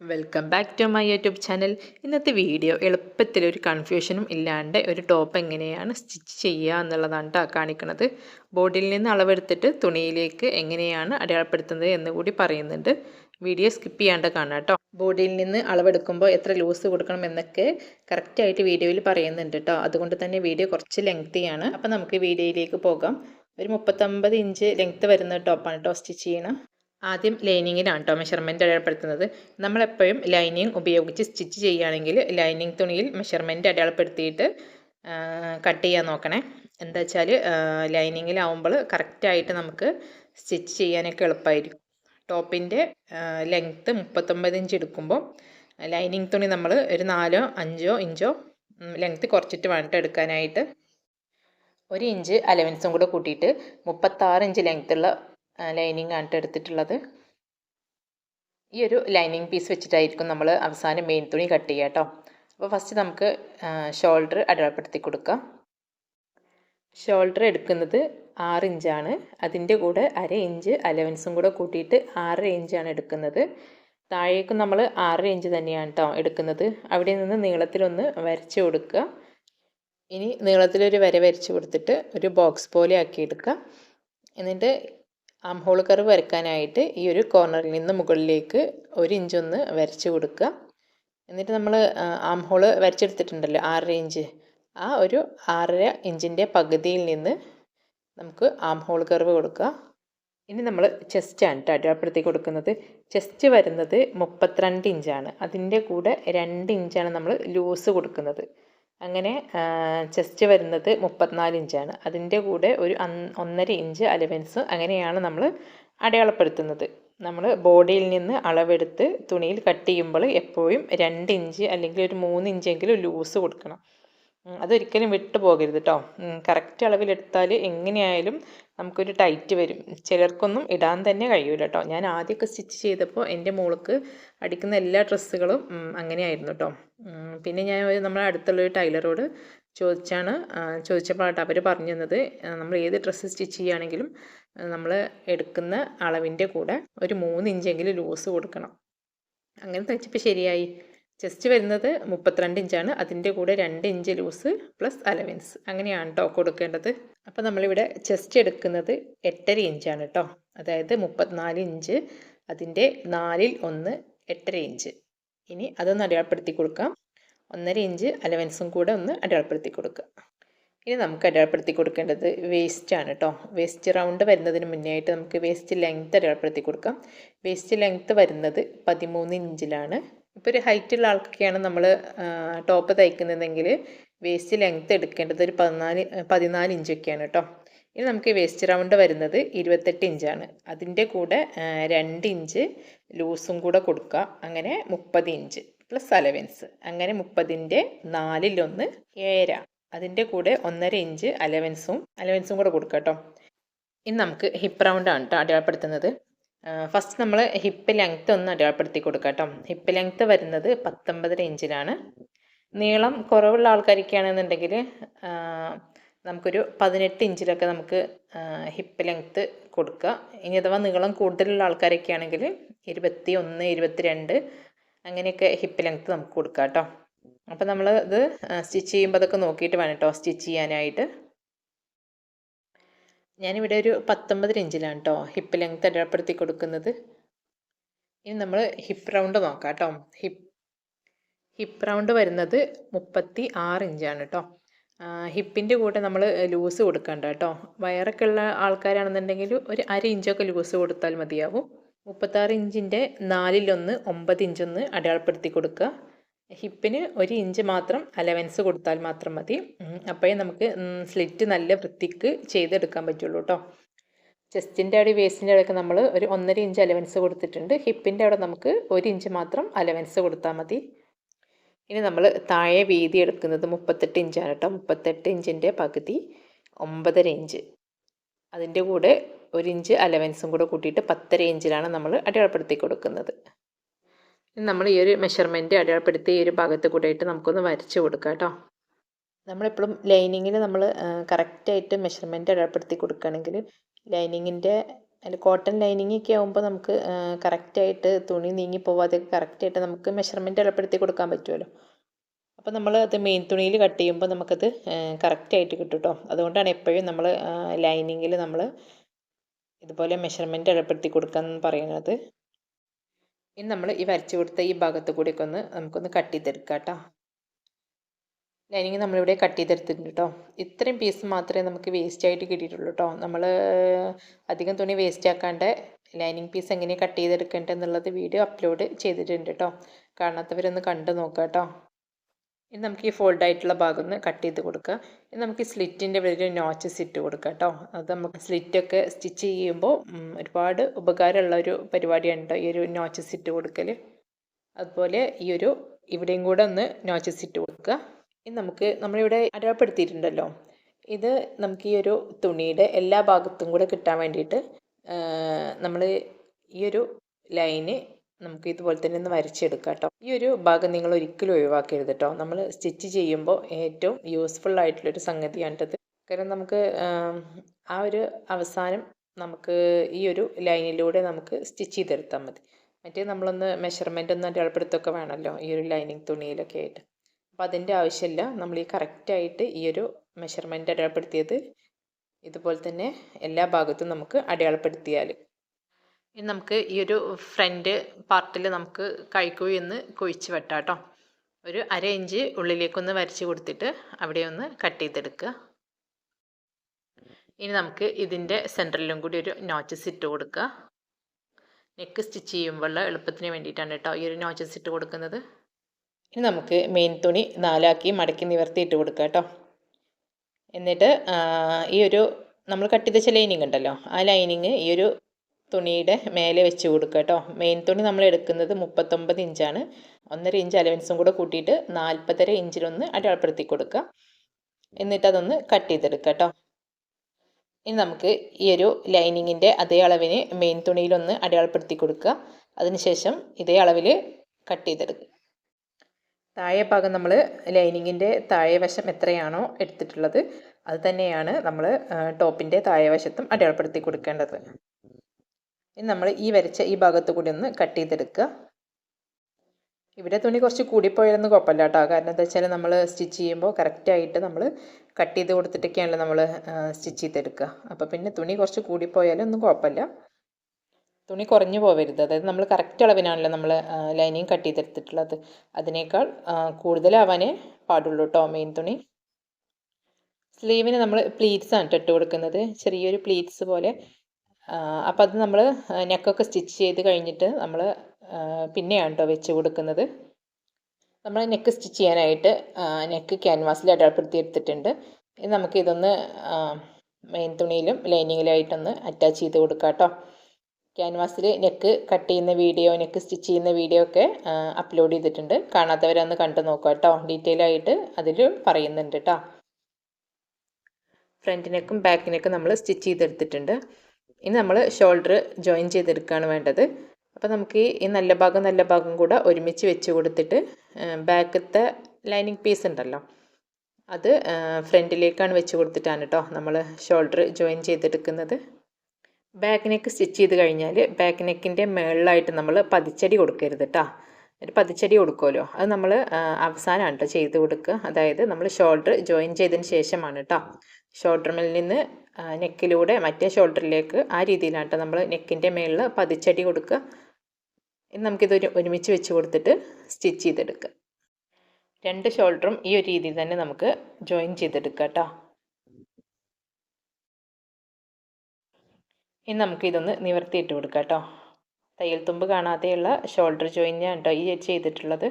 Welcome back to my YouTube channel ഇന്നത്തെ video എളുപ്പത്തിൽ ഒരു കൺഫ്യൂഷനും ഇല്ലാണ്ട് ഒരു ടോപ്പ് എങ്ങനെയാണ് സ്റ്റിച്ച് ചെയ്യുക എന്നുള്ളതാണ് കേട്ടോ കാണിക്കുന്നത് ബോഡിയിൽ നിന്ന് അളവെടുത്തിട്ട് തുണിയിലേക്ക് എങ്ങനെയാണ് അടയാളപ്പെടുത്തുന്നത് എന്ന് കൂടി പറയുന്നുണ്ട്. വീഡിയോ സ്കിപ്പ് ചെയ്യാണ്ട് കാണാം കേട്ടോ ബോഡിയിൽ നിന്ന് അളവെടുക്കുമ്പോൾ എത്ര ലൂസ് കൊടുക്കണം എന്നൊക്കെ കറക്റ്റായിട്ട് വീഡിയോയിൽ പറയുന്നുണ്ട് കേട്ടോ അതുകൊണ്ട് തന്നെ വീഡിയോ കുറച്ച് ലെങ്തിയാണ് അപ്പോൾ നമുക്ക് വീഡിയോയിലേക്ക് പോകാം. ഒരു മുപ്പത്തൊമ്പത് ഇഞ്ച് ലെങ്ത്ത് വരുന്ന ടോപ്പാണ് കേട്ടോ സ്റ്റിച്ച് ചെയ്യണം. ആദ്യം ലൈനിങ്ങിലാണ് കേട്ടോ മെഷർമെന്റ് അടയാളപ്പെടുത്തുന്നത്. നമ്മളെപ്പോഴും ലൈനിങ് ഉപയോഗിച്ച് സ്റ്റിച്ച് ചെയ്യുകയാണെങ്കിൽ ലൈനിങ് തുണിയിൽ മെഷർമെന്റ് അടയാളപ്പെടുത്തിയിട്ട് കട്ട് ചെയ്യാൻ നോക്കണേ. എന്താ വെച്ചാൽ ലൈനിങ്ങിലാവുമ്പോൾ കറക്റ്റായിട്ട് നമുക്ക് സ്റ്റിച്ച് ചെയ്യാനൊക്കെ എളുപ്പമായിരിക്കും ടോപ്പിന്റെ ലെങ്ത്ത് മുപ്പത്തൊമ്പത് ഇഞ്ച് എടുക്കുമ്പോൾ ലൈനിങ് തുണി നമ്മൾ ഒരു നാലോ അഞ്ചോ ഇഞ്ചോ ലെങ്ത്ത് കുറച്ചിട്ട് വേണ്ടിട്ട് എടുക്കാനായിട്ട്. ഒരു ഇഞ്ച് അലവൻസും കൂടെ കൂട്ടിയിട്ട് മുപ്പത്താറ് ഇഞ്ച് ലെങ്ത്തുള്ള ലൈനിങ് ആണ് എടുത്തിട്ടുള്ളത്. ഈ ഒരു ലൈനിങ് പീസ് വെച്ചിട്ടായിരിക്കും നമ്മൾ അവസാനം മെയിൻ തുണി കട്ട് ചെയ്യുക കേട്ടോ അപ്പോൾ ഫസ്റ്റ് നമുക്ക് ഷോൾഡർ അടയാളപ്പെടുത്തി കൊടുക്കാം. ഷോൾഡർ എടുക്കുന്നത് ആറ് ഇഞ്ചാണ് അതിന്റെ കൂടെ അര ഇഞ്ച് അലവൻസും കൂടെ കൂട്ടിയിട്ട് ആറ് ഇഞ്ചാണ് എടുക്കുന്നത്. താഴേക്ക് നമ്മൾ ആറ് ഇഞ്ച് തന്നെയാണ് കേട്ടോ എടുക്കുന്നത്. അവിടെ നിന്ന് നീളത്തിലൊന്ന് വരച്ച് കൊടുക്കുക. ഇനി നീളത്തിലൊരു വര വരച്ച് കൊടുത്തിട്ട് ഒരു ബോക്സ് പോലെ ആക്കി എടുക്കുക. എന്നിട്ട് ആം ഹോൾ കർവ് വരയ്ക്കാനായിട്ട് ഈ ഒരു കോർണറിൽ നിന്ന് മുകളിലേക്ക് ഒരു ഇഞ്ചൊന്ന് വരച്ച് കൊടുക്കുക. എന്നിട്ട് നമ്മൾ ആം ഹോൾ വരച്ചെടുത്തിട്ടുണ്ടല്ലോ ആറര ഇഞ്ച്. ആ ഒരു ആറര ഇഞ്ചിന്റെ പകുതിയിൽ നിന്ന് നമുക്ക് ആം ഹോൾ കർവ് കൊടുക്കുക. ഇനി നമ്മൾ ചെസ്റ്റാണ് കേട്ടോ അടയാളപ്പെടുത്തി കൊടുക്കുന്നത്. ചെസ്റ്റ് വരുന്നത് മുപ്പത്തിരണ്ട് ഇഞ്ചാണ്. അതിന്റെ കൂടെ രണ്ട് ഇഞ്ചാണ് നമ്മൾ ലൂസ് കൊടുക്കുന്നത്. അങ്ങനെ ചെസ്റ്റ് വരുന്നത് മുപ്പത്തിനാല് ഇഞ്ചാണ്. അതിന്റെ കൂടെ ഒരു ഒന്നര ഇഞ്ച് അലവൻസ് അങ്ങനെയാണ് നമ്മൾ അടയാളപ്പെടുത്തുന്നത്. നമ്മൾ ബോഡിയിൽ നിന്ന് അളവെടുത്ത് തുണിയിൽ കട്ട് ചെയ്യുമ്പോൾ എപ്പോഴും രണ്ട് ഇഞ്ച് അല്ലെങ്കിൽ ഒരു മൂന്ന് ഇഞ്ചെങ്കിലും ലൂസ് കൊടുക്കണം. അതൊരിക്കലും വിട്ടു പോകരുത് കേട്ടോ കറക്റ്റ് അളവിലെടുത്താൽ എങ്ങനെയായാലും നമുക്കൊരു ടൈറ്റ് വരും. ചിലർക്കൊന്നും ഇടാൻ തന്നെ കഴിയൂല കേട്ടോ ഞാൻ ആദ്യമൊക്കെ സ്റ്റിച്ച് ചെയ്തപ്പോൾ എന്റെ മോൾക്ക് അടിക്കുന്ന എല്ലാ ഡ്രസ്സുകളും അങ്ങനെയായിരുന്നു കേട്ടോ പിന്നെ ഞാൻ ഒരു നമ്മുടെ അടുത്തുള്ളൊരു ടൈലറോട് ചോദിച്ചാണ് ചോദിച്ചപ്പോഴാണ് അവർ പറഞ്ഞു തന്നത്. നമ്മൾ ഏത് ഡ്രസ്സ് സ്റ്റിച്ച് ചെയ്യുകയാണെങ്കിലും നമ്മൾ എടുക്കുന്ന അളവിന്റെ കൂടെ ഒരു മൂന്ന് ഇഞ്ചെങ്കിലും ലൂസ് കൊടുക്കണം. അങ്ങനെ തയ്ച്ചപ്പോൾ ശരിയായി. ചെസ്റ്റ് വരുന്നത് മുപ്പത്തിരണ്ട് ഇഞ്ചാണ് അതിന്റെ കൂടെ രണ്ട് ഇഞ്ച് ലൂസ് പ്ലസ് അലവൻസ് അങ്ങനെയാണ് കേട്ടോ കൊടുക്കേണ്ടത്. അപ്പോൾ നമ്മളിവിടെ ചെസ്റ്റ് എടുക്കുന്നത് എട്ടര ഇഞ്ചാണ് കേട്ടോ അതായത് മുപ്പത്തിനാല് ഇഞ്ച് അതിന്റെ നാലിൽ ഒന്ന് എട്ടര ഇഞ്ച് ഇനി അതൊന്ന് അടയാളപ്പെടുത്തി കൊടുക്കാം. ഒന്നര ഇഞ്ച് അലവൻസും കൂടെ ഒന്ന് അടയാളപ്പെടുത്തി കൊടുക്കുക. ഇനി നമുക്ക് അടയാളപ്പെടുത്തി കൊടുക്കേണ്ടത് വേസ്റ്റ് ആണ് കേട്ടോ വേസ്റ്റ് റൗണ്ട് വരുന്നതിന് മുന്നേ ആയിട്ട് നമുക്ക് വേസ്റ്റ് ലെങ്ത്ത് അടയാളപ്പെടുത്തി കൊടുക്കാം. വേസ്റ്റ് ലെങ്ത്ത് വരുന്നത് പതിമൂന്ന് ഇഞ്ചിലാണ് ഇപ്പോൾ ഒരു ഹൈറ്റുള്ള ആൾക്കൊക്കെയാണ് നമ്മൾ ടോപ്പ് തയ്ക്കുന്നതെങ്കിൽ വേസ്റ്റ് ലെങ്ത്ത് എടുക്കേണ്ടത് ഒരു പതിനാല് പതിനാല് ഇഞ്ചൊക്കെയാണ് കേട്ടോ ഇനി നമുക്ക് വേസ്റ്റ് റൗണ്ട് വരുന്നത് ഇരുപത്തെട്ട് ഇഞ്ചാണ് അതിന്റെ കൂടെ രണ്ട് ഇഞ്ച് ലൂസും കൂടെ കൊടുക്കുക. അങ്ങനെ മുപ്പത് ഇഞ്ച് പ്ലസ് അലവൻസ് അങ്ങനെ മുപ്പതിന്റെ നാലിലൊന്ന് ഏര അതിന്റെ കൂടെ ഒന്നര ഇഞ്ച് അലവൻസും അലവൻസും കൂടെ കൊടുക്കുക കേട്ടോ ഇനി നമുക്ക് ഹിപ്പ് റൗണ്ടാണ് കേട്ടോ അടയാളപ്പെടുത്തുന്നത്. ഫസ്റ്റ് നമ്മൾ ഹിപ്പ് ലെങ്ത്ത് ഒന്ന് അടയാളപ്പെടുത്തി കൊടുക്കുക കേട്ടോ ഹിപ്പ് ലെങ്ത്ത് വരുന്നത് പത്തൊമ്പതര ഇഞ്ചിലാണ് നീളം കുറവുള്ള ആൾക്കാരൊക്കെയാണെന്നുണ്ടെങ്കിൽ നമുക്കൊരു പതിനെട്ട് ഇഞ്ചിലൊക്കെ നമുക്ക് ഹിപ്പ് ലെങ്ത്ത് കൊടുക്കുക ഇനി അഥവാ നീളം കൂടുതലുള്ള ആൾക്കാരൊക്കെ ആണെങ്കിൽ ഇരുപത്തി ഒന്ന് ഇരുപത്തി രണ്ട് അങ്ങനെയൊക്കെ ഹിപ്പ് ലെങ്ത്ത് നമുക്ക് കൊടുക്കാം കേട്ടോ അപ്പോൾ നമ്മൾ ഇത് സ്റ്റിച്ച് ചെയ്യുമ്പോൾ അതൊക്കെ നോക്കിയിട്ട് വേണം കേട്ടോ സ്റ്റിച്ച് ചെയ്യാനായിട്ട്. ഞാനിവിടെ ഒരു പത്തൊമ്പത് ഇഞ്ചിലാണ് കേട്ടോ ഹിപ്പ് ലെങ്ത് അടയാളപ്പെടുത്തി കൊടുക്കുന്നത്. ഇനി നമ്മൾ ഹിപ്പ് റൗണ്ട് നോക്കാം കേട്ടോ ഹിപ്പ് ഹിപ്പ് റൗണ്ട് വരുന്നത് മുപ്പത്തി ആറ് ഇഞ്ചാണ് കേട്ടോ ഹിപ്പിന്റെ കൂടെ നമ്മൾ ലൂസ് കൊടുക്കണ്ട കേട്ടോ വയറൊക്കെ ഉള്ള ആൾക്കാരാണെന്നുണ്ടെങ്കിൽ ഒരു അര ഇഞ്ചൊക്കെ ലൂസ് കൊടുത്താൽ മതിയാവും. മുപ്പത്താറ് ഇഞ്ചിന്റെ നാലിലൊന്ന് ഒമ്പത് ഇഞ്ചൊന്ന് അടയാളപ്പെടുത്തി കൊടുക്കുക. ഹിപ്പിന് ഒരു ഇഞ്ച് മാത്രം അലവൻസ് കൊടുത്താൽ മാത്രം മതി. അപ്പോഴേ നമുക്ക് സ്ലിറ്റ് നല്ല വൃത്തിക്ക് ചെയ്തെടുക്കാൻ പറ്റുള്ളൂ കേട്ടോ ചെസ്റ്റിന്റെ അവിടെ വേസ്റ്റിന്റെ അവിടെയൊക്കെ നമ്മൾ ഒരു ഒന്നര ഇഞ്ച് അലവൻസ് കൊടുത്തിട്ടുണ്ട്. ഹിപ്പിന്റെ അവിടെ നമുക്ക് ഒരു ഇഞ്ച് മാത്രം അലവൻസ് കൊടുത്താൽ മതി. ഇനി നമ്മൾ താഴെ വീതി എടുക്കുന്നത് മുപ്പത്തെട്ട് ഇഞ്ചാണ് കേട്ടോ മുപ്പത്തെട്ട് ഇഞ്ചിന്റെ പകുതി ഒമ്പതര ഇഞ്ച്. അതിന്റെ കൂടെ ഒരു ഇഞ്ച് അലവൻസും കൂടെ കൂട്ടിയിട്ട് പത്തര ഇഞ്ചിലാണ് നമ്മൾ അടയാളപ്പെടുത്തി കൊടുക്കുന്നത്. നമ്മൾ ഈ ഒരു മെഷർമെന്റ് അടയാളപ്പെടുത്തി ഈ ഒരു ഭാഗത്ത് കൂടെയായിട്ട് നമുക്കൊന്ന് വരച്ച് കൊടുക്കാം കേട്ടോ. നമ്മളെപ്പോഴും ലൈനിങ്ങിൽ നമ്മൾ കറക്റ്റായിട്ട് മെഷർമെന്റ് അടയാളപ്പെടുത്തി കൊടുക്കുകയാണെങ്കിൽ ലൈനിങ്ങിന്റെ അതിൽ കോട്ടൺ ലൈനിങ് ഒക്കെ ആകുമ്പോൾ നമുക്ക് കറക്റ്റായിട്ട് തുണി നീങ്ങി പോവാതെ കറക്റ്റായിട്ട് നമുക്ക് മെഷർമെന്റ് ഏർപ്പെടുത്തി കൊടുക്കാൻ പറ്റുമല്ലോ അപ്പോൾ നമ്മൾ അത് മെയിൻ തുണിയിൽ കട്ട് ചെയ്യുമ്പോൾ നമുക്കത് കറക്റ്റായിട്ട് കിട്ടും കേട്ടോ. അതുകൊണ്ടാണ് എപ്പോഴും നമ്മൾ ലൈനിങ്ങിൽ നമ്മൾ ഇതുപോലെ മെഷർമെന്റ് ഏർപ്പെടുത്തി കൊടുക്കാമെന്ന് പറയുന്നത്. ഇനി നമ്മൾ ഈ വരച്ച് കൊടുത്ത ഈ ഭാഗത്ത് കൂടിയൊക്കെ ഒന്ന് നമുക്കൊന്ന് കട്ട് ചെയ്തെടുക്കാം കേട്ടോ. ലൈനിങ് നമ്മളിവിടെ കട്ട് ചെയ്തെടുത്തിട്ടുണ്ട് കേട്ടോ. ഇത്രയും പീസ് മാത്രമേ നമുക്ക് വേസ്റ്റ് ആയിട്ട് കിട്ടിയിട്ടുള്ളൂ കേട്ടോ. നമ്മൾ അധികം തുണി വേസ്റ്റ് ആക്കാണ്ട് ലൈനിങ് പീസ് എങ്ങനെ കട്ട് ചെയ്തെടുക്കേണ്ടത് എന്നുള്ളത് വീഡിയോ അപ്ലോഡ് ചെയ്തിട്ടുണ്ട് കേട്ടോ. കാണാത്തവരൊന്ന് കണ്ടു നോക്കാം കേട്ടോ. ഇനി നമുക്ക് ഈ ഫോൾഡ് ആയിട്ടുള്ള ഭാഗം ഒന്ന് കട്ട് ചെയ്ത് കൊടുക്കുക. ഇനി നമുക്ക് ഈ സ്ലിറ്റിന്റെ വലിയൊരു നോച്ചസ് ഇട്ട് കൊടുക്കുക കേട്ടോ അത് നമുക്ക് സ്ലിറ്റൊക്കെ സ്റ്റിച്ച് ചെയ്യുമ്പോൾ ഒരുപാട് ഉപകാരമുള്ള ഒരു പരിപാടിയാണ് ഈ ഒരു നോച്ചസ് ഇട്ട് കൊടുക്കൽ അതുപോലെ ഈ ഒരു ഇവിടെയും കൂടെ ഒന്ന് നോച്ചസ് ഇട്ട് കൊടുക്കുക. ഇനി നമുക്ക് നമ്മളിവിടെ അടയാളപ്പെടുത്തിയിട്ടുണ്ടല്ലോ. ഇത് നമുക്ക് ഈ ഒരു തുണിയുടെ എല്ലാ ഭാഗത്തും കൂടെ കിട്ടാൻ വേണ്ടിയിട്ട് നമ്മൾ ഈ ഒരു ലൈന് നമുക്ക് ഇതുപോലെ തന്നെ ഒന്ന് വരച്ചെടുക്കാം കേട്ടോ. ഈ ഒരു ഭാഗം നിങ്ങൾ ഒരിക്കലും ഒഴിവാക്കരുത് കേട്ടോ. നമ്മൾ സ്റ്റിച്ച് ചെയ്യുമ്പോൾ ഏറ്റവും യൂസ്ഫുൾ ആയിട്ടുള്ളൊരു സംഗതിയാണിട്ടത് കാരണം നമുക്ക് ആ ഒരു അവസാനം നമുക്ക് ഈ ഒരു ലൈനിലൂടെ നമുക്ക് സ്റ്റിച്ച് ചെയ്തെടുത്താൽ മതി. മറ്റേ നമ്മളൊന്ന് മെഷർമെന്റ് ഒന്ന് അടയാളപ്പെടുത്തൊക്കെ വേണമല്ലോ ഈ ഒരു ലൈനിങ് തുണിയിലൊക്കെ ആയിട്ട്. അപ്പോൾ അതിന്റെ ആവശ്യമില്ല. നമ്മൾ ഈ കറക്റ്റായിട്ട് ഈ ഒരു മെഷർമെന്റ് അടയാളപ്പെടുത്തിയത് ഇതുപോലെ തന്നെ എല്ലാ ഭാഗത്തും നമുക്ക് അടയാളപ്പെടുത്തിയാൽ ഇനി നമുക്ക് ഈ ഒരു ഫ്രണ്ട് പാർട്ടിൽ നമുക്ക് കൈക്കുഴി ഒന്ന് കുഴിച്ച് വെട്ടാം കേട്ടോ. ഒരു അര ഇഞ്ച് ഉള്ളിലേക്കൊന്ന് വരച്ച് കൊടുത്തിട്ട് അവിടെ ഒന്ന് കട്ട് ചെയ്തെടുക്കുക. ഇനി നമുക്ക് ഇതിന്റെ സെന്ററിലും കൂടി ഒരു നോച്ചസ് ഇട്ട് കൊടുക്കുക. നെക്ക് സ്റ്റിച്ച് ചെയ്യുമ്പോൾ എളുപ്പത്തിന് വേണ്ടിയിട്ടാണ് കേട്ടോ ഈ ഒരു നോച്ചസ് ഇട്ട് കൊടുക്കുന്നത്. ഇനി നമുക്ക് മെയിൻ തുണി നാലാക്കി മടക്കി നിവർത്തി ഇട്ട് കൊടുക്കുക കേട്ടോ. എന്നിട്ട് ഈ ഒരു നമ്മൾ കട്ട് ചെയ്ത ലൈനിങ് ഉണ്ടല്ലോ ആ ലൈനിങ് ഈ ഒരു തുണിയുടെ മേലെ വെച്ച് കൊടുക്കുക കേട്ടോ. മെയിൻ തുണി നമ്മൾ എടുക്കുന്നത് മുപ്പത്തൊമ്പത് ഇഞ്ചാണ്. ഒന്നര ഇഞ്ച് അലവൻസും കൂടെ കൂട്ടിയിട്ട് നാൽപ്പതര ഇഞ്ചിലൊന്ന് അടയാളപ്പെടുത്തി കൊടുക്കുക. എന്നിട്ട് അതൊന്ന് കട്ട് ചെയ്തെടുക്കുക കേട്ടോ. ഇനി നമുക്ക് ഈ ഒരു ലൈനിങ്ങിന്റെ അതേ അളവിന് മെയിൻ തുണിയിലൊന്ന് അടയാളപ്പെടുത്തി കൊടുക്കുക. അതിനുശേഷം ഇതേ അളവിൽ കട്ട് ചെയ്തെടുക്കുക. താഴെ ഭാഗം നമ്മൾ ലൈനിങ്ങിന്റെ താഴെ വശം എത്രയാണോ എടുത്തിട്ടുള്ളത് അത് തന്നെയാണ് നമ്മൾ ടോപ്പിന്റെ താഴെ വശത്തും അടയാളപ്പെടുത്തി കൊടുക്കേണ്ടത്. ഇനി നമ്മൾ ഈ വരച്ച ഈ ഭാഗത്ത് കൂടി ഒന്ന് കട്ട് ചെയ്തെടുക്കുക ഇവിടെ തുണി കുറച്ച് കൂടിപ്പോയാലൊന്നും കുഴപ്പമില്ല കേട്ടോ കാരണം എന്താ വെച്ചാൽ നമ്മൾ സ്റ്റിച്ച് ചെയ്യുമ്പോൾ കറക്റ്റായിട്ട് നമ്മൾ കട്ട് ചെയ്ത് കൊടുത്തിട്ടൊക്കെയാണല്ലോ നമ്മൾ സ്റ്റിച്ച് ചെയ്തെടുക്കുക അപ്പോൾ പിന്നെ തുണി കുറച്ച് കൂടിപ്പോയാലും ഒന്നും കുഴപ്പമില്ല. തുണി കുറഞ്ഞു പോവരുത്. അതായത് നമ്മൾ കറക്റ്റ് അളവിനാണല്ലോ നമ്മൾ ലൈനിങ് കട്ട് ചെയ്തെടുത്തിട്ടുള്ളത്. അതിനേക്കാൾ കൂടുതലാവാനേ പാടുള്ളൂ കേട്ടോ മെയിൻ തുണി. സ്ലീവിന് നമ്മൾ പ്ലീറ്റ്സ് ആണ് ഇട്ട് കൊടുക്കുന്നത്. ചെറിയൊരു പ്ലീറ്റ്സ് പോലെ അപ്പോൾ അത് നമ്മൾ നെക്കൊക്കെ സ്റ്റിച്ച് ചെയ്ത് കഴിഞ്ഞിട്ട് നമ്മൾ പിന്നെയാണ് കേട്ടോ വെച്ച് കൊടുക്കുന്നത്. നമ്മൾ നെക്ക് സ്റ്റിച്ച് ചെയ്യാനായിട്ട് നെക്ക് ക്യാൻവാസിൽ അടയാളപ്പെടുത്തി എടുത്തിട്ടുണ്ട്. ഇനി നമുക്ക് ഇതൊന്ന് മെയിൻ തുണിയിലും ലൈനിങ്ങിലായിട്ടൊന്ന് അറ്റാച്ച് ചെയ്ത് കൊടുക്കാം കേട്ടോ ക്യാൻവാസിൽ നെക്ക് കട്ട് ചെയ്യുന്ന വീഡിയോ നെക്ക് സ്റ്റിച്ച് ചെയ്യുന്ന വീഡിയോ ഒക്കെ അപ്ലോഡ് ചെയ്തിട്ടുണ്ട്. കാണാത്തവരൊന്ന് കണ്ടു നോക്കുക കേട്ടോ ഡീറ്റെയിൽ ആയിട്ട് അതിൽ പറയുന്നുണ്ട് കേട്ടോ ഫ്രണ്ട് നെക്കും ബാക്ക് നെക്കും നമ്മൾ സ്റ്റിച്ച് ചെയ്തെടുത്തിട്ടുണ്ട്. ഇനി നമ്മൾ ഷോൾഡർ ജോയിൻ ചെയ്തെടുക്കുകയാണ് വേണ്ടത്. അപ്പോൾ നമുക്ക് ഈ നല്ല ഭാഗം നല്ല ഭാഗം കൂടെ ഒരുമിച്ച് വെച്ച് കൊടുത്തിട്ട് ബാക്കത്തെ ലൈനിങ് പീസ് ഉണ്ടല്ലോ. അത് ഫ്രണ്ടിലേക്കാണ് വെച്ച് കൊടുത്തിട്ടാണ് കേട്ടോ നമ്മൾ ഷോൾഡർ ജോയിൻ ചെയ്തെടുക്കുന്നത്. ബാക്ക് നെക്ക് സ്റ്റിച്ച് ചെയ്ത് കഴിഞ്ഞാൽ ബാക്ക് നെക്കിന്റെ മുകളിലായിട്ട് നമ്മൾ പതിച്ചടി കൊടുക്കരുത് കേട്ടോ ഒരു പതിച്ചടി കൊടുക്കുമല്ലോ. അത് നമ്മൾ അവസാനമാണ് കേട്ടോ ചെയ്ത് കൊടുക്കുക. അതായത് നമ്മൾ ഷോൾഡർ ജോയിൻ ചെയ്തതിന് ശേഷമാണ് കേട്ടോ. ഷോൾഡർ നിന്ന് നെക്കിലൂടെ മറ്റേ ഷോൾഡറിലേക്ക് ആ രീതിയിലാണ് കേട്ടോ നമ്മൾ നെക്കിന്റെ മേളിൽ പതിച്ചടി കൊടുക്കുക. ഇനി നമുക്കിത് ഒരു ഒരുമിച്ച് വെച്ച് കൊടുത്തിട്ട് സ്റ്റിച്ച് ചെയ്തെടുക്കുക. രണ്ട് ഷോൾഡറും ഈ ഒരു രീതിയിൽ തന്നെ നമുക്ക് ജോയിൻ ചെയ്തെടുക്കുക കേട്ടോ. ഇനി നമുക്ക് ഇതൊന്ന് നിവർത്തിയിട്ട് കൊടുക്കാം കേട്ടോ. തയ്യൽ തുമ്പ് കാണാതെയുള്ള ഷോൾഡർ ജോയിന്റാണ് കേട്ടോ ഈ ചെയ്തിട്ടുള്ളത്.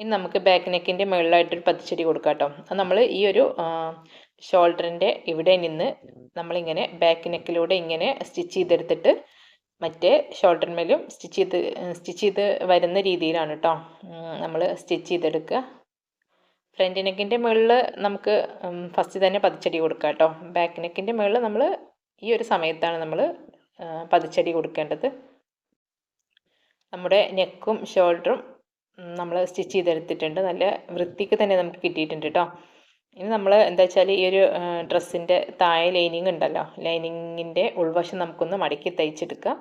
ഇനി നമുക്ക് ബാക്ക് നെക്കിന്റെ മുകളിലായിട്ടൊരു പത്തിച്ചെടി കൊടുക്കാം കേട്ടോ അത് നമ്മൾ ഈ ഒരു ഷോൾഡറിന്റെ ഇവിടെ നിന്ന് നമ്മളിങ്ങനെ ബാക്ക് നെക്കിലൂടെ ഇങ്ങനെ സ്റ്റിച്ച് ചെയ്തെടുത്തിട്ട് മറ്റേ ഷോൾഡറിന്മേലും സ്റ്റിച്ച് ചെയ്ത് സ്റ്റിച്ച് ചെയ്ത് വരുന്ന രീതിയിലാണ് കേട്ടോ നമ്മൾ സ്റ്റിച്ച് ചെയ്തെടുക്കുക. ഫ്രണ്ട് നെക്കിന്റെ മുകളിൽ നമുക്ക് ഫസ്റ്റ് തന്നെ പതിച്ചടി കൊടുക്കാം കേട്ടോ ബാക്ക് നെക്കിന്റെ മുകളിൽ നമ്മൾ ഈ ഒരു സമയത്താണ് നമ്മൾ പതിച്ചടി കൊടുക്കേണ്ടത്. നമ്മുടെ നെക്കും ഷോൾഡറും നമ്മൾ സ്റ്റിച്ച് ചെയ്തെടുത്തിട്ടുണ്ട്. നല്ല വൃത്തിക്ക് തന്നെ നമുക്ക് കിട്ടിയിട്ടുണ്ട് കേട്ടോ ഇനി നമ്മൾ എന്താ വെച്ചാൽ ഈ ഒരു ഡ്രസ്സിന്റെ താഴെ ലൈനിങ് ഉണ്ടല്ലോ. ലൈനിങ്ങിന്റെ ഉൾവശം നമുക്കൊന്ന് മടക്കി തയ്ച്ചെടുക്കാം.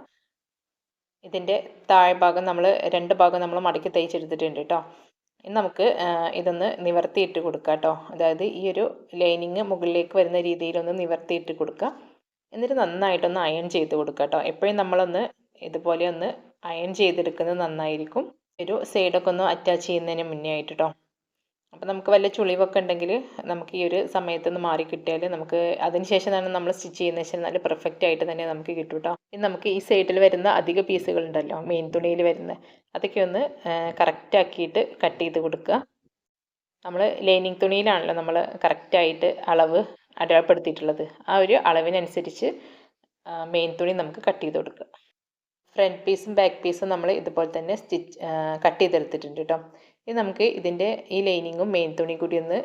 ഇതിന്റെ താഴെ ഭാഗം നമ്മൾ രണ്ട് ഭാഗം നമ്മൾ മടക്കി തയ്ച്ചെടുത്തിട്ടുണ്ട് കേട്ടോ ഇനി നമുക്ക് ഇതൊന്ന് നിവർത്തിയിട്ട് കൊടുക്കാം കേട്ടോ അതായത് ഈ ഒരു ലൈനിങ് മുകളിലേക്ക് വരുന്ന രീതിയിലൊന്ന് നിവർത്തിയിട്ട് കൊടുക്കുക എന്നിട്ട് നന്നായിട്ടൊന്ന് അയൺ ചെയ്ത് കൊടുക്കുക കേട്ടോ എപ്പോഴും നമ്മളൊന്ന് ഇതുപോലെ ഒന്ന് അയൺ ചെയ്തെടുക്കുന്നത് നന്നായിരിക്കും. ഒരു സൈഡൊക്കെ ഒന്ന് അറ്റാച്ച് ചെയ്യുന്നതിന് മുന്നേ ആയിട്ട് കേട്ടോ അപ്പോൾ നമുക്ക് വല്ല ചുളിവൊക്കെ ഉണ്ടെങ്കിൽ നമുക്ക് ഈ ഒരു സമയത്തൊന്ന് മാറി കിട്ടിയാൽ നമുക്ക് അതിന് ശേഷമാണ് നമ്മൾ സ്റ്റിച്ച് ചെയ്യുന്ന വെച്ചാൽ നല്ല പെർഫെക്റ്റ് ആയിട്ട് തന്നെ നമുക്ക് കിട്ടും കേട്ടോ ഇനി നമുക്ക് ഈ സൈഡിൽ വരുന്ന അധിക പീസുകൾ ഉണ്ടല്ലോ മെയിൻ തുണിയിൽ വരുന്ന അതൊക്കെ ഒന്ന് കറക്റ്റ് ആക്കിയിട്ട് കട്ട് ചെയ്ത് കൊടുക്കുക. നമ്മൾ ലൈനിങ് തുണിയിലാണല്ലോ നമ്മൾ കറക്റ്റായിട്ട് അളവ് അടയാളപ്പെടുത്തിയിട്ടുള്ളത്. ആ ഒരു അളവിനനുസരിച്ച് മെയിൻ തുണി നമുക്ക് കട്ട് ചെയ്ത് കൊടുക്കുക ഫ്രണ്ട് പീസും ബാക്ക് പീസും നമ്മൾ ഇതുപോലെ തന്നെ സ്റ്റിച്ച് കട്ട് ചെയ്തെടുത്തിട്ടുണ്ട് കേട്ടോ ഇനി നമുക്ക് ഇതിന്റെ ഈ ലൈനിങ്ങും മെയിൻ തുണി കൂടി ഒന്ന്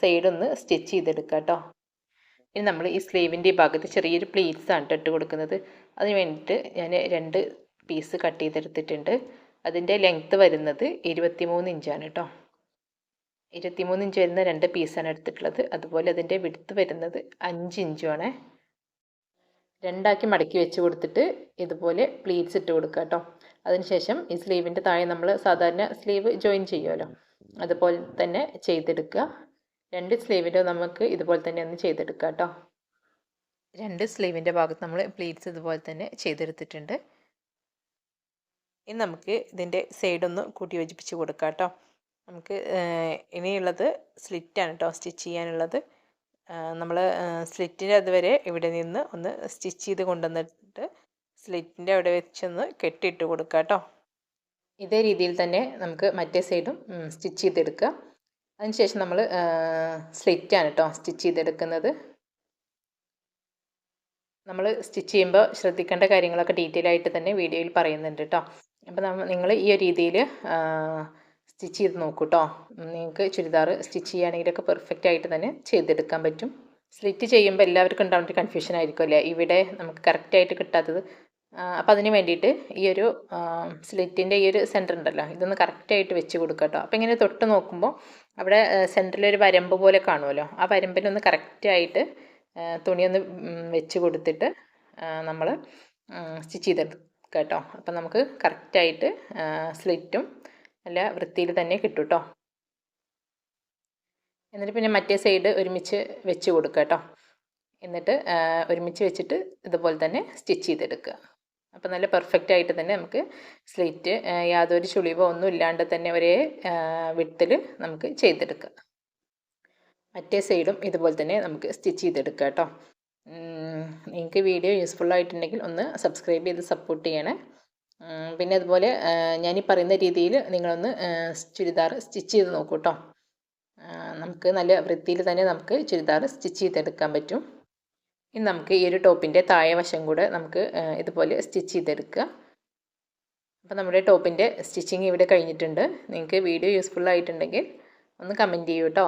സൈഡ് ഒന്ന് സ്റ്റിച്ച് ചെയ്തെടുക്കുക കേട്ടോ ഇനി നമ്മൾ ഈ സ്ലീവിന്റെ ഭാഗത്ത് ചെറിയൊരു പ്ലീറ്റ്സ് ആണ് ഇട്ട് കൊടുക്കുന്നത്. അതിന് വേണ്ടിയിട്ട് ഞാൻ രണ്ട് പീസ് കട്ട് ചെയ്തെടുത്തിട്ടുണ്ട്. അതിന്റെ ലെങ്ത്ത് വരുന്നത് ഇരുപത്തിമൂന്ന് ഇഞ്ചാണ് കേട്ടോ ഇരുപത്തിമൂന്ന് ഇഞ്ച് വരുന്ന രണ്ട് പീസാണ് എടുത്തിട്ടുള്ളത്. അതുപോലെ അതിന്റെ വിടുത്ത് വരുന്നത് അഞ്ച് ഇഞ്ചുമാണ് രണ്ടാക്കി മടക്കി വെച്ച് കൊടുത്തിട്ട് ഇതുപോലെ പ്ലീറ്റ്സ് ഇട്ട് കൊടുക്കുക കേട്ടോ അതിനുശേഷം ഈ സ്ലീവിന്റെ താഴെ നമ്മൾ സാധാരണ സ്ലീവ് ജോയിൻ ചെയ്യുമല്ലോ അതുപോലെ തന്നെ ചെയ്തെടുക്കുക. രണ്ട് സ്ലീവിന്റെ നമുക്ക് ഇതുപോലെ തന്നെ ഒന്ന് ചെയ്തെടുക്കുക കേട്ടോ രണ്ട് സ്ലീവിന്റെ ഭാഗത്ത് നമ്മൾ പ്ലീറ്റ്സ് ഇതുപോലെ തന്നെ ചെയ്തെടുത്തിട്ടുണ്ട്. ഇനി നമുക്ക് ഇതിന്റെ സൈഡൊന്ന് കൂട്ടി യോജിപ്പിച്ച് കൊടുക്കാം കേട്ടോ നമുക്ക് ഇനിയുള്ളത് സ്ലിറ്റാണ് കേട്ടോ സ്റ്റിച്ച് ചെയ്യാനുള്ളത്. നമ്മൾ സ്ലിറ്റിന്റെ അതുവരെ ഇവിടെ നിന്ന് ഒന്ന് സ്റ്റിച്ച് ചെയ്ത് കൊണ്ടുവന്നിട്ട് സ്ലിറ്റിന്റെ അവിടെ വെച്ചൊന്ന് കെട്ടിയിട്ട് കൊടുക്കുക കേട്ടോ. ഇതേ രീതിയിൽ തന്നെ നമുക്ക് മറ്റേ സൈഡും സ്റ്റിച്ച് ചെയ്തെടുക്കുക അതിനുശേഷം നമ്മൾ സ്ലിറ്റാണ് കേട്ടോ സ്റ്റിച്ച് ചെയ്തെടുക്കുന്നത്. നമ്മൾ സ്റ്റിച്ച് ചെയ്യുമ്പോൾ ശ്രദ്ധിക്കേണ്ട കാര്യങ്ങളൊക്കെ ഡീറ്റെയിൽ ആയിട്ട് തന്നെ വീഡിയോയിൽ പറയുന്നുണ്ട് കേട്ടോ. അപ്പോൾ നിങ്ങൾ ഈ ഒരു രീതിയിൽ സ്റ്റിച്ച് ചെയ്ത് നോക്കൂ കേട്ടോ നിങ്ങൾക്ക് ചുരിദാർ സ്റ്റിച്ച് ചെയ്യുകയാണെങ്കിലൊക്കെ പെർഫെക്റ്റ് ആയിട്ട് തന്നെ ചെയ്തെടുക്കാൻ പറ്റും. സ്ലിറ്റ് ചെയ്യുമ്പോൾ എല്ലാവർക്കും ഉണ്ടാവുന്ന കൺഫ്യൂഷൻ ആയിരിക്കും അല്ലേ? ഇവിടെ നമുക്ക് കറക്റ്റായിട്ട് കിട്ടാത്തത്. അപ്പോൾ അതിന് വേണ്ടിയിട്ട് ഈ ഒരു സ്ലിറ്റിന്റെ ഈ ഒരു സെന്റർ ഉണ്ടല്ലോ ഇതൊന്ന് കറക്റ്റായിട്ട് വെച്ച് കൊടുക്കുക കേട്ടോ. അപ്പോൾ ഇങ്ങനെ തൊട്ട് നോക്കുമ്പോൾ അവിടെ സെന്ററിൽ ഒരു വരമ്പ് പോലെ കാണുമല്ലോ. ആ വരമ്പിലൊന്ന് കറക്റ്റായിട്ട് തുണിയൊന്ന് വെച്ച് കൊടുത്തിട്ട് നമ്മൾ സ്റ്റിച്ച് ചെയ്തെടുക്കുക കേട്ടോ. അപ്പോൾ നമുക്ക് കറക്റ്റായിട്ട് സ്ലിറ്റും നല്ല വൃത്തിയിൽ തന്നെ കിട്ടും കേട്ടോ എന്നിട്ട് പിന്നെ മറ്റേ സൈഡ് ഒരുമിച്ച് വെച്ച് കൊടുക്കുക കേട്ടോ എന്നിട്ട് ഒരുമിച്ച് വെച്ചിട്ട് ഇതുപോലെ തന്നെ സ്റ്റിച്ച് ചെയ്തെടുക്കുക. അപ്പോൾ നല്ല പെർഫെക്റ്റ് ആയിട്ട് തന്നെ നമുക്ക് സ്ലിറ്റ് യാതൊരു ചുളിവോ ഒന്നും ഇല്ലാണ്ട് തന്നെ ഒരേ വിട്ടിൽ നമുക്ക് ചെയ്തെടുക്കുക മറ്റേ സൈഡും ഇതുപോലെ തന്നെ നമുക്ക് സ്റ്റിച്ച് ചെയ്തെടുക്കുക കേട്ടോ നിങ്ങൾക്ക് വീഡിയോ യൂസ്ഫുൾ ആയിട്ടുണ്ടെങ്കിൽ ഒന്ന് സബ്സ്ക്രൈബ് ചെയ്ത് സപ്പോർട്ട് ചെയ്യണേ. പിന്നെ അതുപോലെ ഈ പറയുന്ന രീതിയിൽ നിങ്ങളൊന്ന് ചുരിദാർ സ്റ്റിച്ച് ചെയ്ത് നോക്കൂ കേട്ടോ നമുക്ക് നല്ല വൃത്തിയിൽ തന്നെ നമുക്ക് ചുരിദാർ സ്റ്റിച്ച് ചെയ്തെടുക്കാൻ പറ്റും. ഇനി നമുക്ക് ഈ ഒരു ടോപ്പിന്റെ താഴെ വശം കൂടെ നമുക്ക് ഇതുപോലെ സ്റ്റിച്ച് ചെയ്തെടുക്കുക. അപ്പോൾ നമ്മുടെ ടോപ്പിന്റെ സ്റ്റിച്ചിങ് ഇവിടെ കഴിഞ്ഞിട്ടുണ്ട്. നിങ്ങൾക്ക് വീഡിയോ യൂസ്ഫുൾ ആയിട്ടുണ്ടെങ്കിൽ ഒന്ന് കമന്റ് ചെയ്യൂ കേട്ടോ